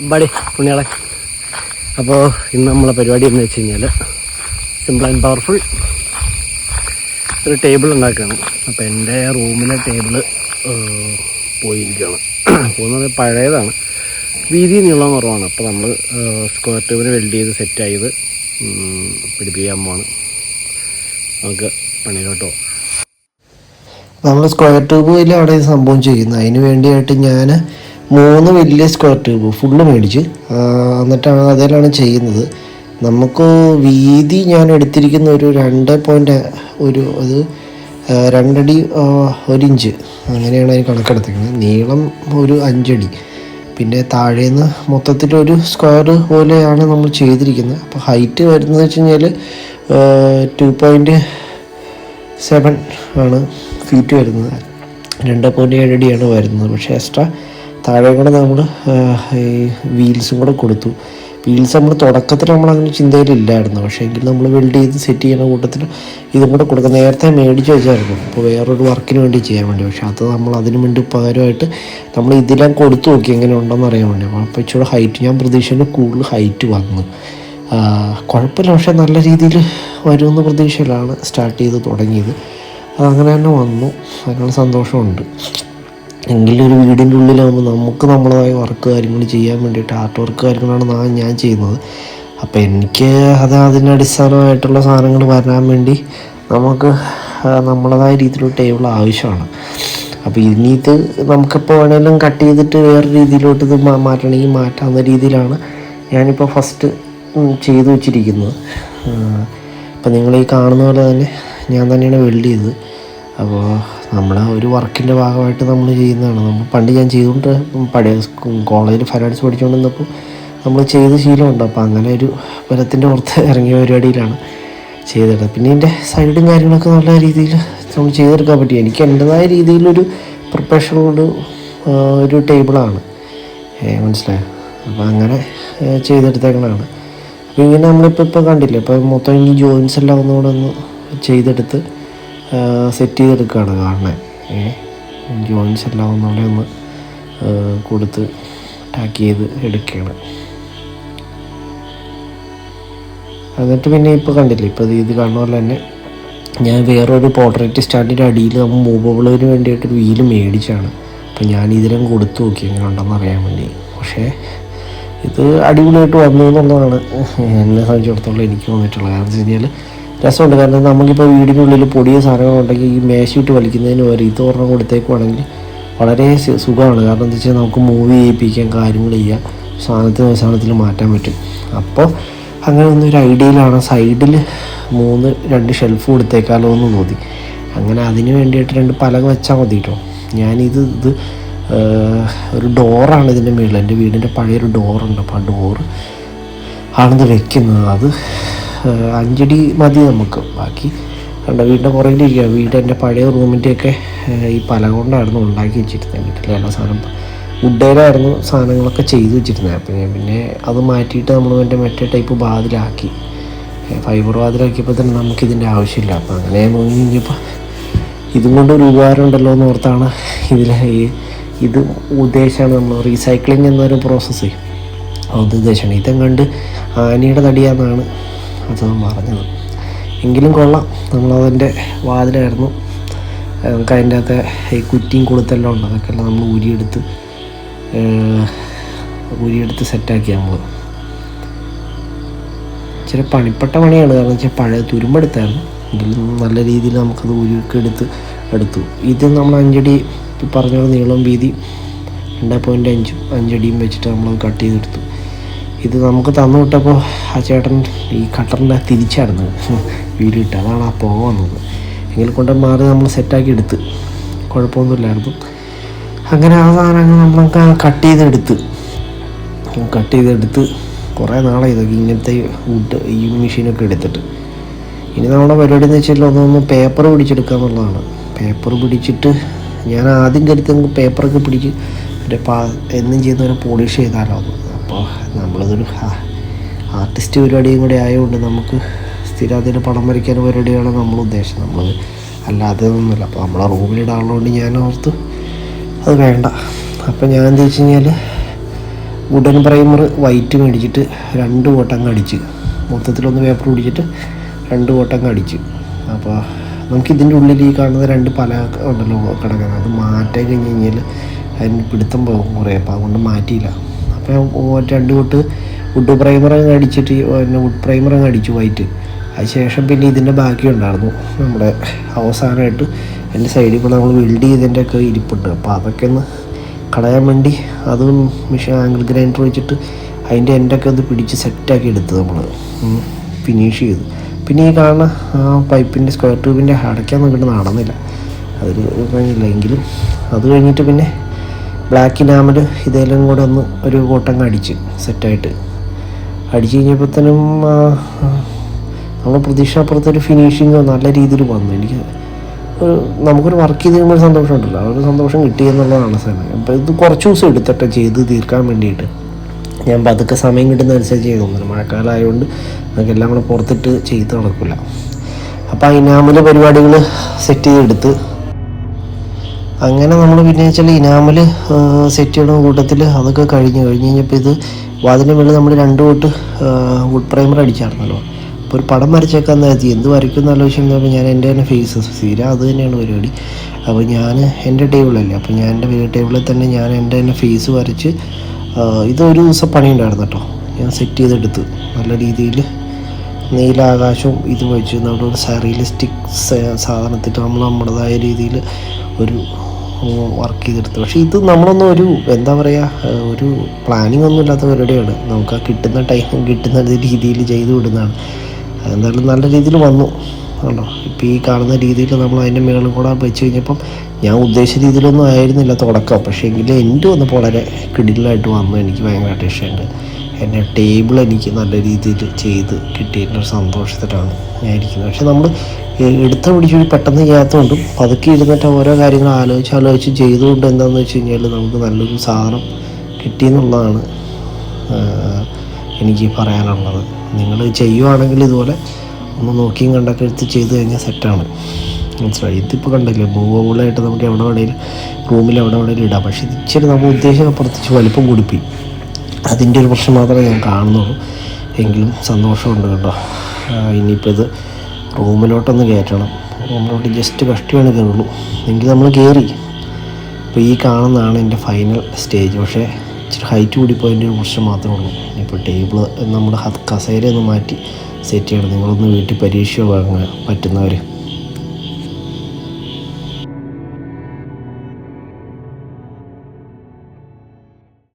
എമ്പാടി പുണ്യാളെ അപ്പോൾ ഇന്ന് നമ്മളെ പരിപാടി എന്ന് വെച്ച് കഴിഞ്ഞാൽ സിമ്പിൾ ആൻഡ് പവർഫുൾ ഒരു ടേബിൾ ഉണ്ടാക്കുകയാണ് അപ്പോൾ എന്റെ റൂമിലെ ടേബിൾ പോയിരിക്കുകയാണ്. പോകുന്നത് പഴയതാണ്. വീതി നീളം കുറവാണ്. അപ്പോൾ നമ്മൾ സ്ക്വയർ ട്യൂബിന് വെൽഡ് ചെയ്ത് സെറ്റ് ചെയ്ത് പിടിപ്പിക്കാൻ പോവാണ്. നമുക്ക് പണിയിലോട്ട് നമ്മൾ സ്ക്വയർ ട്യൂബിലാണ് ഈ സംഭവം ചെയ്യുന്നത്. അതിന് വേണ്ടിയായിട്ട് ഞാൻ മൂന്ന് വലിയ സ്ക്വയർ ട്യൂബ് ഫുള്ള് മേടിച്ച് എന്നിട്ടാണ് അതിലാണ് ചെയ്യുന്നത്. നമുക്ക് വീതി ഞാൻ എടുത്തിരിക്കുന്ന ഒരു രണ്ട് പോയിന്റ് ഒരു അത് രണ്ടടി ഒരിഞ്ച് അങ്ങനെയാണ് അതിന് കണക്കെടുത്തിരിക്കുന്നത്. നീളം ഒരു അഞ്ചടി. പിന്നെ താഴേന്ന് മൊത്തത്തിലൊരു സ്ക്വയർ പോലെയാണ് നമ്മൾ ചെയ്തിരിക്കുന്നത്. അപ്പോൾ ഹൈറ്റ് വരുന്നത് വെച്ച് കഴിഞ്ഞാൽ ടു പോയിന്റ് സെവൻ ആണ് ഫീറ്റ് വരുന്നത്. രണ്ട് പോയിന്റ് ഏഴടിയാണ് വരുന്നത്. പക്ഷേ എക്സ്ട്രാ താഴെ കൂടെ നമ്മൾ ഈ വീൽസും കൂടെ കൊടുത്തു. വീൽസ് നമ്മൾ തുടക്കത്തിൽ നമ്മൾ അങ്ങനെ ചിന്തയിലില്ലായിരുന്നു. പക്ഷേ എങ്കിൽ നമ്മൾ വെൽഡ് ചെയ്ത് സെറ്റ് ചെയ്യുന്ന കൂട്ടത്തിൽ ഇതും കൂടെ കൊടുക്കുക നേരത്തെ മേടിച്ച് വെച്ചായിരുന്നു. അപ്പോൾ വേറൊരു വർക്കിന് വേണ്ടി ചെയ്യാൻ വേണ്ടി. പക്ഷേ അത് നമ്മൾ അതിന് വേണ്ടി ഉപകാരമായിട്ട് നമ്മൾ ഇതിലാം കൊടുത്തു നോക്കി. എങ്ങനെ ഉണ്ടെന്ന് അറിയാൻ വേണ്ടി. അപ്പോൾ ഇച്ചിരി ഹൈറ്റ് ഞാൻ പ്രതീക്ഷിച്ചതിൽ കൂടുതൽ ഹൈറ്റ് വന്നു. കുഴപ്പമില്ല. പക്ഷേ നല്ല രീതിയിൽ വരുമെന്ന് പ്രതീക്ഷയിലാണ് സ്റ്റാർട്ട് ചെയ്ത് തുടങ്ങിയത്. അതങ്ങനെ തന്നെ വന്നു. അതിനുള്ള സന്തോഷമുണ്ട്. എങ്കിലും ഒരു വീടിന്റെ ഉള്ളിലാകുമ്പോൾ നമുക്ക് നമ്മളതായ വർക്ക് കാര്യങ്ങൾ ചെയ്യാൻ വേണ്ടിയിട്ട് ആർട്ട് വർക്ക് കാര്യങ്ങളാണ് ഞാൻ ചെയ്യുന്നത്. അപ്പോൾ എനിക്ക് അത് അതിന്റെ അടിസ്ഥാനമായിട്ടുള്ള സാധനങ്ങൾ വരാൻ വേണ്ടി നമുക്ക് നമ്മളതായ രീതിയിലുള്ള ടേബിൾ ആവശ്യമാണ്. അപ്പോൾ ഇനിയിത് നമുക്കിപ്പോൾ വേണമെങ്കിലും കട്ട് ചെയ്തിട്ട് വേറെ രീതിയിലോട്ട് ഇത് മാറ്റണമെങ്കിൽ മാറ്റാവുന്ന രീതിയിലാണ് ഞാനിപ്പോൾ ഫസ്റ്റ് ചെയ്തു വച്ചിരിക്കുന്നത്. അപ്പോൾ നിങ്ങൾ ഈ കാണുന്ന പോലെ തന്നെ ഞാൻ തന്നെയാണ് വെൽഡ് ചെയ്തത്. അപ്പോൾ നമ്മളെ ഒരു വർക്കിന്റെ ഭാഗമായിട്ട് നമ്മൾ ചെയ്യുന്നതാണ്. നമ്മൾ പണ്ട് ഞാൻ ചെയ്തുകൊണ്ട് പഴയ കോളേജിൽ ഫൈനാൻസ് പഠിച്ചുകൊണ്ടിരുന്നപ്പോൾ നമ്മൾ ചെയ്ത് ശീലമുണ്ട്. അപ്പോൾ അങ്ങനെ ഒരു ബലത്തിന്റെ പുറത്ത് ഇറങ്ങിയ പരിപാടിയിലാണ് ചെയ്തെടുത്തത് പിന്നെ എന്റെ സൈഡും കാര്യങ്ങളൊക്കെ നല്ല രീതിയിൽ നമ്മൾ ചെയ്തെടുക്കാൻ പറ്റി. എനിക്ക് എന്റെതായ രീതിയിലൊരു പ്രൊഫഷണൽ ഒരു ടേബിളാണ് മനസ്സിലായോ? അപ്പോൾ അങ്ങനെ ചെയ്തെടുത്തേക്കണതാണ്. അപ്പോൾ ഇങ്ങനെ നമ്മളിപ്പോൾ ഇപ്പോൾ കണ്ടില്ലേ? ഇപ്പോൾ മൊത്തം ഈ ജോയിൻസ് എല്ലാം ഒന്നുകൂടെ ഒന്ന് ചെയ്തെടുത്ത് സെറ്റ് ചെയ്തെടുക്കുകയാണ് കാണുന്നത് ജോയിൻസ് എല്ലാം ഒന്നുകൂടെ ഒന്ന് കൊടുത്ത് ടാക്ക് ചെയ്ത് എടുക്കുകയാണ് എന്നിട്ട് പിന്നെ ഇപ്പോൾ കണ്ടില്ലേ ഇപ്പോൾ ഇത് കാണുന്ന പോലെ തന്നെ ഞാൻ വേറൊരു പോർട്രേറ്റ് സ്റ്റാൻഡിന്റെ അടിയിൽ നമ്മൾ മൂവബിളിന് വേണ്ടിയിട്ടൊരു വീൽ മേടിച്ചാണ്. അപ്പോൾ ഞാൻ ഇതിലും കൊടുത്തു നോക്കി എങ്ങനെ ഉണ്ടെന്ന് അറിയാൻ വേണ്ടി. പക്ഷേ ഇത് അടിപൊളിയായിട്ട് വന്നു എന്നുള്ളതാണ് എന്നെ സംബന്ധിച്ചിടത്തോളം എനിക്ക് തോന്നിയിട്ടുള്ളത്. കാരണം വെച്ച് കഴിഞ്ഞാൽ രസമുണ്ട്. കാരണം നമുക്കിപ്പോൾ വീടിനുള്ളിൽ പൊടിയ സാധനങ്ങളുണ്ടെങ്കിൽ ഈ മേശയിട്ട് വലിക്കുന്നതിന് പകരം ഇത് ഒരെണ്ണം കൊടുത്തേക്കുവാണെങ്കിൽ വളരെ സുഖമാണ്. കാരണം എന്താ വെച്ചാൽ നമുക്ക് മൂവ് ചെയ്യിപ്പിക്കാം കാര്യങ്ങൾ ചെയ്യാം. സാധനത്തിന് സാധനത്തിൽ മാറ്റാൻ പറ്റും. അപ്പോൾ അങ്ങനെ ഒന്നൊരു ഐഡിയയിലാണ് സൈഡിൽ മൂന്ന് രണ്ട് ഷെൽഫ് കൊടുത്തേക്കാലോ എന്ന് തോന്നി. അങ്ങനെ അതിന് വേണ്ടിയിട്ട് രണ്ട് പലക വെച്ചാൽ മതി കേട്ടോ ഞാനിത് ഇത് ഒരു ഡോറാണ് ഇതിന്റെ മുകളിൽ എന്റെ വീടിന്റെ പഴയൊരു ഡോറുണ്ട് അപ്പോൾ ആ ഡോറ് ആണിത് വെക്കുന്നത്. അത് അഞ്ചടി മതി നമുക്ക്. ബാക്കി കണ്ട വീടിന്റെ പുറകിലിരിക്കുക വീട് എന്റെ പഴയ റൂമിന്റെയൊക്കെ ഈ പല കൊണ്ടായിരുന്നു ഉണ്ടാക്കി വെച്ചിരുന്നത്. വീട്ടിലെ എല്ലാ സാധനം വുഡേലായിരുന്നു സാധനങ്ങളൊക്കെ ചെയ്ത് വെച്ചിരുന്നത്. അപ്പോൾ ഞാൻ പിന്നെ അത് മാറ്റിയിട്ട് നമ്മൾ എന്റെ മറ്റേ ടൈപ്പ് ബാതിലാക്കി ഫൈബർ വാതിലാക്കിയപ്പോൾ തന്നെ നമുക്കിതിന്റെ ആവശ്യമില്ല. അപ്പോൾ അങ്ങനെ നോക്കി കഴിഞ്ഞപ്പോൾ ഇതും കൊണ്ട് ഒരു ഉപകാരം ഉണ്ടല്ലോ എന്ന് ഓർത്താണ് ഇതിൽ ഈ ഇത് ഉദ്ദേശമാണ് നമ്മൾ റീസൈക്ലിംഗ് എന്നൊരു പ്രോസസ്സ് അത് ഉദ്ദേശമാണ്. ഇതും കണ്ട് ആനയുടെ തടിയാന്നാണ് അത് മറഞ്ഞത് എങ്കിലും കൊള്ളാം. നമ്മളതിന്റെ വാതിലായിരുന്നു. നമുക്ക് അതിന്റെ അകത്തെ ഈ കുറ്റിയും കൊളുത്തെല്ലാം ഉണ്ട്. അതൊക്കെ എല്ലാം നമ്മൾ ഉരിയെടുത്ത് ഊരിയെടുത്ത് സെറ്റാക്കി നമ്മൾ ഇച്ചിരി പണിപ്പെട്ട പണിയാണ്. കാരണം വെച്ചാൽ പഴയ തുരുമ്പെടുത്തായിരുന്നു എങ്കിലും നല്ല രീതിയിൽ നമുക്കത് ഉരുക്കെ എടുത്ത് എടുത്തു. ഇത് നമ്മൾ അഞ്ചടി പറഞ്ഞ നീളം വീതി രണ്ട് പോയിന്റ് അഞ്ചും അഞ്ചടിയും വെച്ചിട്ട് നമ്മൾ കട്ട് ചെയ്തെടുത്തു. ഇത് നമുക്ക് തന്നു വിട്ടപ്പോൾ ആ ചേട്ടൻ ഈ കട്ടറിന്റെ തിരിച്ചായിരുന്നു വീടിട്ട് അതാണ് ആ പോ വന്നത്. എങ്കിൽ കൊണ്ട് മാറി നമ്മൾ സെറ്റാക്കി എടുത്ത്. കുഴപ്പമൊന്നുമില്ലായിരുന്നു. അങ്ങനെ ആ സാധനങ്ങൾ നമ്മൾ കട്ട് ചെയ്തെടുത്ത്. കട്ട് ചെയ്തെടുത്ത് കുറേ നാളെ ഇതൊക്കെ ഇങ്ങനത്തെ വുഡ് ഈ മെഷീനൊക്കെ എടുത്തിട്ട്. ഇനി നമ്മുടെ പരിപാടി എന്ന് വെച്ചാൽ ഒന്നൊന്ന് പേപ്പർ പിടിച്ചെടുക്കുക എന്നുള്ളതാണ്. പേപ്പർ പിടിച്ചിട്ട് ഞാൻ ആദ്യം കരുതി നമുക്ക് പേപ്പറൊക്കെ പിടിച്ച് ഒരു പാ എന്നും ചെയ്യുന്ന ഒരു പോളിഷ് ചെയ്താലോ എന്ന് അപ്പോൾ നമ്മളതൊരു ആർട്ടിസ്റ്റ് പരിപാടിയും കൂടി ആയതുകൊണ്ട് നമുക്ക് സ്ഥിരം അതിന് പടം വരയ്ക്കാൻ പരിപാടിയാണ് നമ്മൾ ഉദ്ദേശം നമ്മൾ അല്ലാതെ ഒന്നുമില്ല അപ്പോൾ നമ്മളെ റൂമിലിടാനുള്ളതുകൊണ്ട് ഞാൻ ഓർത്ത് അത് വേണ്ട. അപ്പോൾ ഞാൻ എന്താ വെച്ച് കഴിഞ്ഞാൽ വുഡൻ പ്രൈമർ വൈറ്റ് മേടിച്ചിട്ട് രണ്ട് കോട്ടങ്ങ് കടിച്ച് മൊത്തത്തിലൊന്ന് പേപ്പർ പിടിച്ചിട്ട് രണ്ട് കോട്ടങ്ങ് കടിച്ച്. അപ്പോൾ നമുക്കിതിന്റെ ഉള്ളിൽ ഈ കാണുന്ന രണ്ട് പല ഉണ്ടല്ലോ കിടക്കുന്നത് അത് മാറ്റാൻ കഴിഞ്ഞ് കഴിഞ്ഞാൽ അതിന് പിടുത്തം പോകും കുറേ. അപ്പോൾ അതുകൊണ്ട് മാറ്റിയില്ല. രണ്ട് തൊട്ട് വുഡ് പ്രൈമർ അങ്ങ് അടിച്ചിട്ട് പിന്നെ വുഡ് പ്രൈമർ അങ്ങ് അടിച്ചു വൈറ്റ് അതിനുശേഷം പിന്നെ ഇതിന്റെ ബാക്കി ഉണ്ടായിരുന്നു. നമ്മുടെ അവസാനമായിട്ട് എന്റെ സൈഡിൽ കൂടെ നമ്മൾ വെൽഡ് ചെയ്തതിന്റെ ഒക്കെ ഇരിപ്പുണ്ട്. അപ്പോൾ അതൊക്കെ ഒന്ന് കളയാൻ വേണ്ടി അതും മിഷൻ ആംഗിൾ ഗ്രൈൻഡർ വെച്ചിട്ട് അതിന്റെ എന്റെയൊക്കെ ഒന്ന് പിടിച്ച് സെറ്റാക്കി എടുത്ത് നമ്മൾ ഫിനിഷ് ചെയ്തു. പിന്നെ ഈ കാണുന്ന ആ പൈപ്പിന്റെ സ്ക്വയർ ട്യൂബിന്റെ അടയ്ക്കാൻ നോക്കിയിട്ട് നടന്നില്ല. അതൊരു കഴിഞ്ഞില്ല എങ്കിലും അത് കഴിഞ്ഞിട്ട് പിന്നെ ബ്ലാക്ക് ഇനാമൽ ഇതെല്ലാം കൂടെ ഒന്ന് ഒരു കോട്ടങ്ങ് അടിച്ച് സെറ്റായിട്ട് അടിച്ച് കഴിഞ്ഞപ്പോഴത്തേനും നമ്മൾ പ്രതീക്ഷാപ്പുറത്തൊരു ഫിനിഷിങ് നല്ല രീതിയിൽ വന്നു. എനിക്ക് ഒരു നമുക്കൊരു വർക്ക് ചെയ്ത് കഴിയുമ്പോൾ സന്തോഷമുണ്ടല്ലോ ആ ഒരു സന്തോഷം കിട്ടി എന്നുള്ളതാണ് സമയം അപ്പോൾ ഇത് കുറച്ച് ദിവസം എടുത്തിട്ട് ചെയ്ത് തീർക്കാൻ വേണ്ടിയിട്ട്. ഞാൻ പതുക്കെ സമയം കിട്ടുന്ന അനുസരിച്ച് ചെയ്തു. തോന്നുന്നു മഴക്കാലമായതുകൊണ്ട് നമുക്ക് എല്ലാം കൂടെ പുറത്തിട്ട് ചെയ്ത് നടക്കില്ല അപ്പോൾ ആ ഇനാമൽ പരിപാടികൾ സെറ്റ് ചെയ്തെടുത്ത് അങ്ങനെ നമ്മൾ പിന്നെ വെച്ചാൽ ഇനാമൽ സെറ്റ് ചെയ്യണ കൂട്ടത്തിൽ അതൊക്കെ കഴിഞ്ഞ് കഴിഞ്ഞ് കഴിഞ്ഞപ്പോൾ ഇത് വാതിന്റെ മുകളിൽ നമ്മൾ രണ്ട് തൊട്ട് വുഡ് പ്രൈമർ അടിച്ചായിരുന്നല്ലോ. അപ്പോൾ ഒരു പടം വരച്ചേക്കാൻ നേരത്തി എന്ത് വരയ്ക്കും എന്ന് ഞാൻ എന്റെ തന്നെ ഫേസ് സ്ഥിര അത് തന്നെയാണ് പരിപാടി. അപ്പോൾ ഞാൻ എന്റെ ടേബിളല്ലേ അപ്പോൾ ഞാൻ എന്റെ ടേബിളിൽ തന്നെ ഞാൻ എന്റെ തന്നെ ഫേസ് വരച്ച് ഇതൊരു ദിവസം പണി ഉണ്ടായിരുന്നു കേട്ടോ. ഞാൻ സെറ്റ് ചെയ്തെടുത്ത് നല്ല രീതിയിൽ നീലാകാശവും ഇത് വെച്ച് നമ്മുടെ ഒരു റിയലിസ്റ്റിക് സാധനത്തിട്ട് നമ്മൾ നമ്മുടേതായ രീതിയിൽ ഒരു വർക്ക് ചെയ്തെടുത്തു പക്ഷേ ഇത് നമ്മളൊന്നും ഒരു എന്താ പറയുക ഒരു പ്ലാനിങ് ഒന്നും ഇല്ലാത്ത പരിപാടിയാണ്. നമുക്ക് ആ കിട്ടുന്ന ടൈം കിട്ടുന്ന രീതിയിൽ ചെയ്തു വിടുന്നതാണ്. എന്തായാലും നല്ല രീതിയിൽ വന്നു. ആണോ ഇപ്പോൾ ഈ കാണുന്ന രീതിയിൽ നമ്മൾ അതിന്റെ മേളിൽ കൂടെ വെച്ച് കഴിഞ്ഞപ്പം ഞാൻ ഉദ്ദേശിച്ച രീതിയിലൊന്നും ആയിരുന്നില്ല തുടക്കം. പക്ഷേ എങ്കിലും എന്റെ വന്നപ്പോൾ വളരെ കിടിലായിട്ട് വന്നു. എനിക്ക് ഭയങ്കരമായിട്ട് ഇഷ്ടമുണ്ട്. എന്റെ ടേബിൾ എനിക്ക് നല്ല രീതിയിൽ ചെയ്ത് കിട്ടിയതിന്റെ ഒരു സന്തോഷത്തിലാണ് ഞാൻ ഇരിക്കുന്നത്. പക്ഷേ നമ്മൾ എടുത്ത പിടിച്ച് പെട്ടെന്ന് ചെയ്യാത്തതുകൊണ്ടും പതുക്കെ ഇരുന്നിട്ട് ഓരോ കാര്യങ്ങൾ ആലോചിച്ച് ആലോചിച്ച് ചെയ്തുകൊണ്ട് എന്താണെന്ന് വെച്ച് കഴിഞ്ഞാൽ നമുക്ക് നല്ലൊരു സാധനം കിട്ടിയെന്നുള്ളതാണ് എനിക്ക് പറയാനുള്ളത്. നിങ്ങൾ ചെയ്യുവാണെങ്കിൽ ഇതുപോലെ ഒന്ന് നോക്കിയും കണ്ടൊക്കെ എടുത്ത് ചെയ്ത് കഴിഞ്ഞാൽ സെറ്റാണ് മനസ്സിലായി? ഇതിപ്പോൾ കണ്ടില്ലേ മൂവബിളായിട്ട് നമുക്ക് എവിടെ വേണേലും റൂമിൽ എവിടെ വേണേലും ഇടാം. പക്ഷേ ഇച്ചിരി നമ്മൾ ഉദ്ദേശം പ്രത്യേകിച്ച് വലിപ്പം കൊടുപ്പി അതിന്റെ ഒരു പ്രശ്നം മാത്രമേ ഞാൻ കാണുന്നുള്ളൂ. എങ്കിലും സന്തോഷമുണ്ട് കേട്ടോ. ഇനിയിപ്പോൾ ഇത് റൂമിലോട്ടൊന്ന് കയറ്റണം. റൂമിലോട്ട് ജസ്റ്റ് കഷ്ടിയാണ് കയറുള്ളൂ. എങ്കിൽ നമ്മൾ കയറി. അപ്പോൾ ഈ കാണുന്നതാണ് എന്റെ ഫൈനൽ സ്റ്റേജ് പക്ഷേ ഇച്ചിരി ഹൈറ്റ് കൂടിപ്പോയതിന്റെ ഒരു പ്രശ്നം മാത്രമേ ഉള്ളൂ. ഇപ്പോൾ ടേബിൾ നമ്മുടെ കസേരയൊന്ന് മാറ്റി സെറ്റ് ചെയ്യണം. നിങ്ങളൊന്ന് വീട്ടിൽ പരീക്ഷ വാങ്ങുക പറ്റുന്നവർ